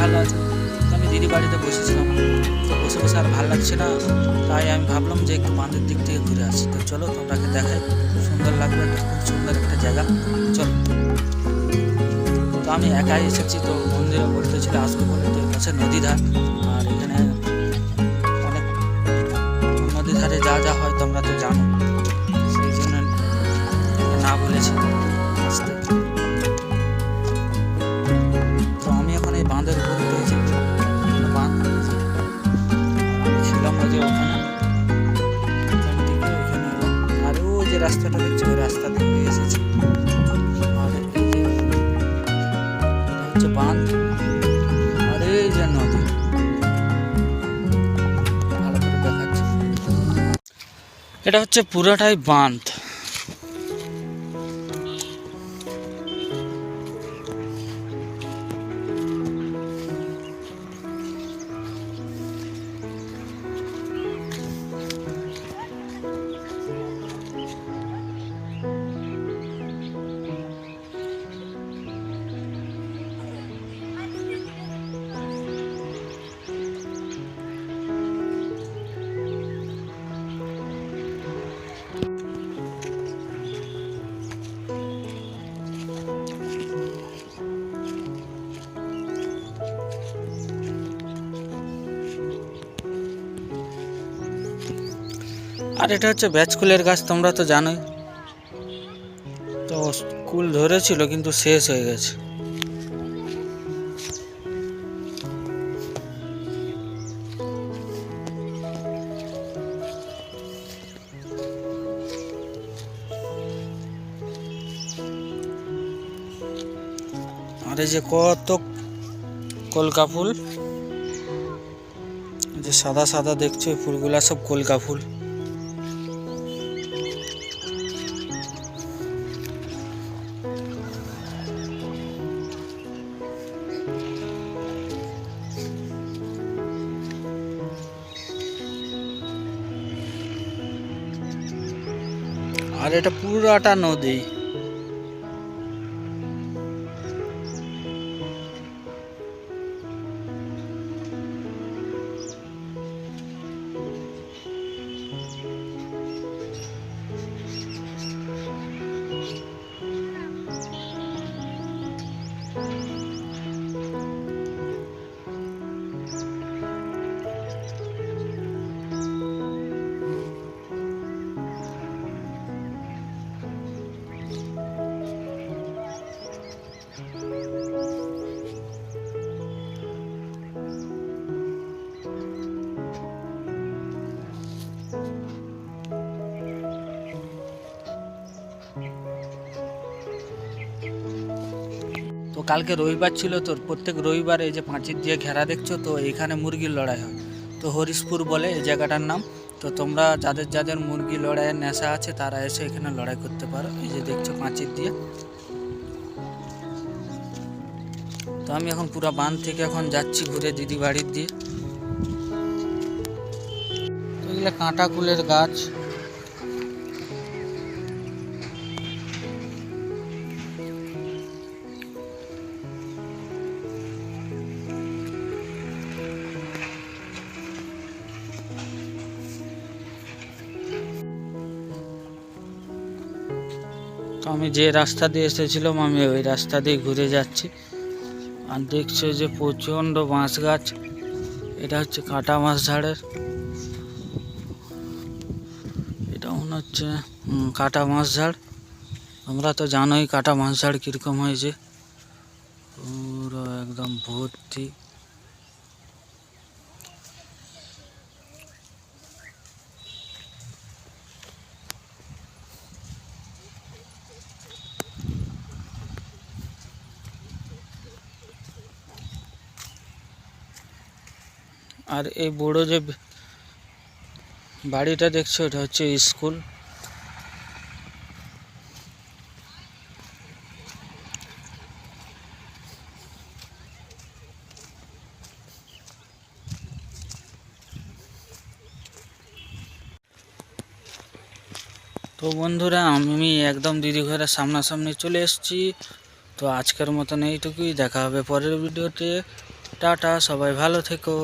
ভালো আছে। আমি দিদি বাড়িতে বসেছিলাম। তো বসে বসে আর ভালো লাগছে না। তাই আমি ভাবলাম যে একটু বাঁধের দিক থেকে ঘুরে আসি। তো চলো তোমরাকে দেখাই। খুব সুন্দর লাগবে খুব সুন্দর একটা জায়গা। চলো। তো আমি একাই এসেছি, তো মন্দিরে বলতে ছিল আসব বলে। তো কাছে নদী ধার। আর এখানে অনেক নদী ধারে যা যা হয় তোমরা তো জানো। সেই জন্য না বলেছি। রাস্তাটা দেখছি ওই রাস্তা থেকে এসেছি। হচ্ছে বাঁধ। এটা হচ্ছে পুরোটাই বাঁধ। আর এটা হচ্ছে ব্যাচ কুলের গাছ তোমরা তো জানোই। তো কুল ধরেছিল, কিন্তু শেষ হয়ে গেছে। আর এই যে কত কলকা ফুল যে সাদা সাদা দেখছ ফুলগুলা সব কলকা ফুল। আর এটা পুরাটা নদী। কালকে রবিবার ছিল তো, প্রত্যেক রবিবার যে পাঁচির দিয়ে ঘেরা দেখছ তো এখানে মুরগির লড়াই হয়। তো হরিশপুর বলে এই জায়গাটার নাম। তো তোমরা যাদের যাদের মুরগি লড়াইয়ের নেশা আছে, তারা এসে এখানে লড়াই করতে পারো। এই যে দেখছ পাঁচির দিয়ে। তো আমি এখন পুরো বাঁধ থেকে এখন যাচ্ছি ঘুরে দিদি বাড়ির দিয়ে কাঁটা কুলের গাছ। তো আমি যে রাস্তা দিয়ে এসেছিলাম, আমি ওই রাস্তা দিয়ে ঘুরে যাচ্ছি। আর দেখছ যে প্রচণ্ড বাঁশ গাছ। এটা হচ্ছে কাটা মাছ ঝাড়ের। এটা মনে হচ্ছে কাটা মাছ ঝাড়। তোমরা তো জানোই কাটা মাছ ঝাড় কীরকম হয়েছে পুরো একদম ভর্তি। আর এই বড় যে বাড়িটা দেখছ, এটা হচ্ছে স্কুল। তো বন্ধুরা, আমি একদম দিদি ঘরের সামনাসামনি চলে এসেছি। তো আজকের মতন এইটুকুই, দেখা হবে পরের ভিডিওতে। টাটা, সবাই ভালো থেকো।